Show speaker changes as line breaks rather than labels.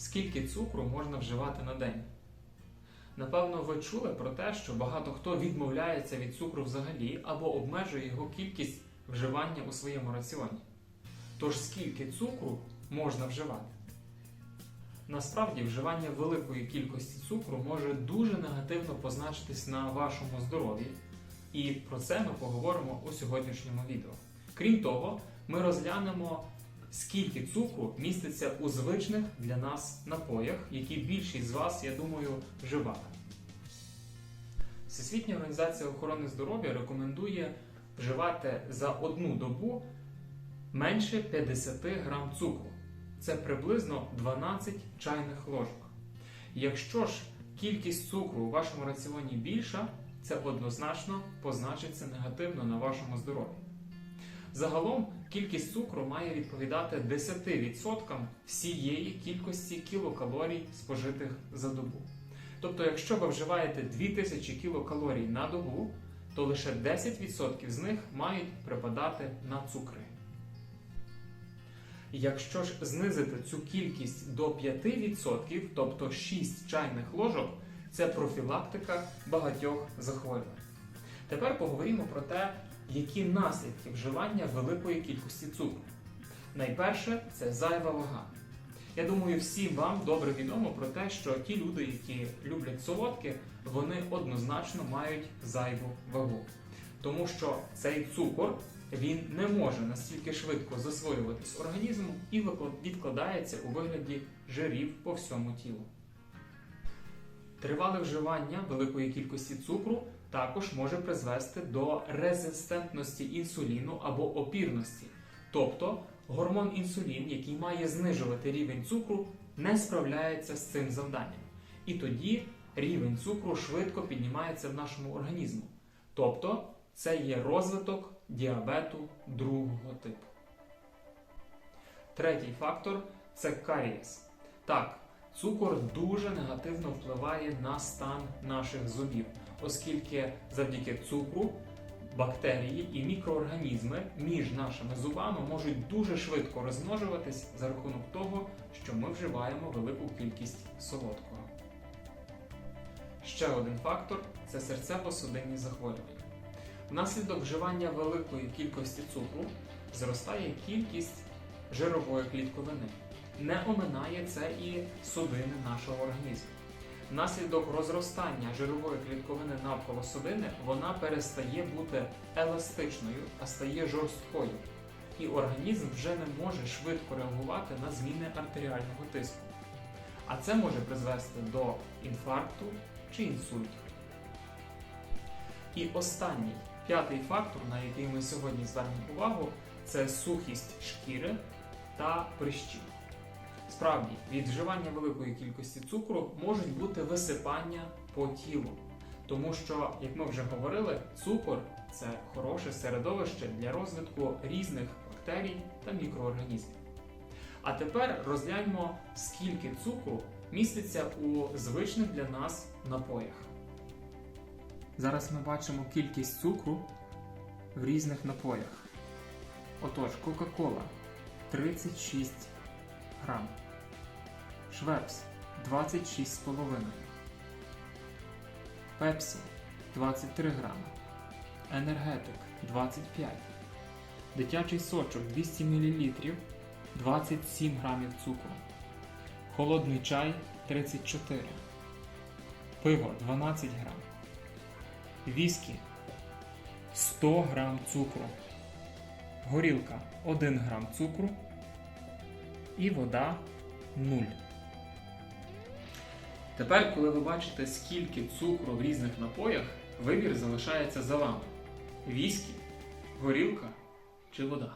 Скільки цукру можна вживати на день? Напевно, ви чули про те, що багато хто відмовляється від цукру взагалі або обмежує його кількість вживання у своєму раціоні. Тож скільки цукру можна вживати? Насправді, вживання великої кількості цукру може дуже негативно позначитись на вашому здоров'ї, і про це ми поговоримо у сьогоднішньому відео. Крім того, ми розглянемо, скільки цукру міститься у звичних для нас напоях, які більшість з вас, я думаю, вживали. Всесвітня організація охорони здоров'я рекомендує вживати за одну добу менше 50 грам цукру. Це приблизно 12 чайних ложок. Якщо ж кількість цукру у вашому раціоні більша, це однозначно позначиться негативно на вашому здоров'ї. Загалом кількість цукру має відповідати 10% всієї кількості кілокалорій, спожитих за добу. Тобто, якщо ви вживаєте 2000 кілокалорій на добу, то лише 10% з них мають припадати на цукри. Якщо ж знизити цю кількість до 5%, тобто 6 чайних ложок, це профілактика багатьох захворювань. Тепер поговоримо про те, які наслідки вживання великої кількості цукру. Найперше це зайва вага. Я думаю, всім вам добре відомо про те, що ті люди, які люблять солодке, вони однозначно мають зайву вагу. Тому що цей цукор він не може настільки швидко засвоюватись організмом і відкладається у вигляді жирів по всьому тілу. Тривале вживання великої кількості цукру також може призвести до резистентності інсуліну або опірності. Тобто гормон інсулін, який має знижувати рівень цукру, не справляється з цим завданням. І тоді рівень цукру швидко піднімається в нашому організму. Тобто це є розвиток діабету другого типу. Третій фактор це карієс. Так, цукор дуже негативно впливає на стан наших зубів, оскільки завдяки цукру бактерії і мікроорганізми між нашими зубами можуть дуже швидко розмножуватись за рахунок того, що ми вживаємо велику кількість солодкого. Ще один фактор це серцево-судинні захворювання. Внаслідок вживання великої кількості цукру зростає кількість жирової клітковини. Не оминає це і судини нашого організму. Внаслідок розростання жирової клітковини навколо судини вона перестає бути еластичною, а стає жорсткою. І організм вже не може швидко реагувати на зміни артеріального тиску. А це може призвести до інфаркту чи інсульту. І останній п'ятий фактор, на який ми сьогодні звернемо увагу, це сухість шкіри та прищів. Справді, від вживання великої кількості цукру можуть бути висипання по тілу, тому що, як ми вже говорили, цукор це хороше середовище для розвитку різних бактерій та мікроорганізмів. А тепер розгляньмо, скільки цукру міститься у звичних для нас напоях. Зараз ми бачимо кількість цукру в різних напоях. Отож, Кока-Кола 36 грам. Швепс 26,5. Пепсі 23 грами. Енергетик 25. Дитячий сочок 200 мл 27 грамів цукру. Холодний чай 34. Пиво 12 грам. Віскі 100 грам цукру. Горілка 1 грам цукру. І вода 0. Тепер, коли ви бачите, скільки цукру в різних напоях, вибір залишається за вами: віскі, горілка чи вода.